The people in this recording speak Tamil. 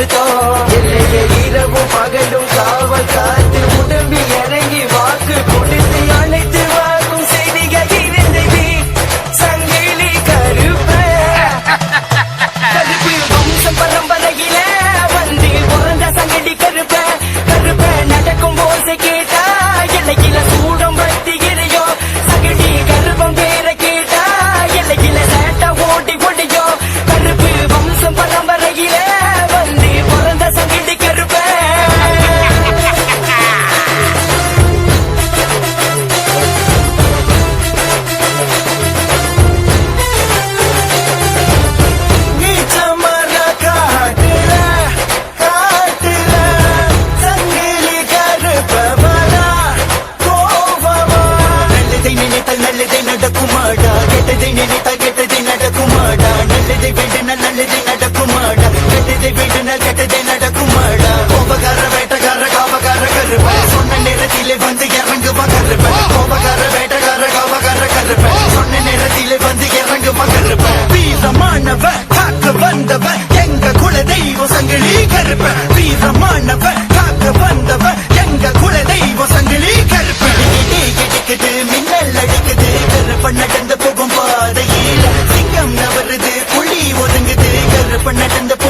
கொடுத்தோம் என்னைய இரவும் பகலும் காவல் காத்து உடம்பி இறங்கி வாக்கு கொடுத்து அழைத்து வாக்கும் செய்திய இருந்தது சங்கிலி கருப்ப. கருப்பு வம்ச பரம்பரையில வந்தியில் பிறந்த சங்கடி கருப்ப. கருப்ப நடக்கும் போது கேட்டா என்னைக்கு ನಡಕು ಮಾಡ ಕೆಟ್ಟದೆ ನೆನೆ பண்ண தந்த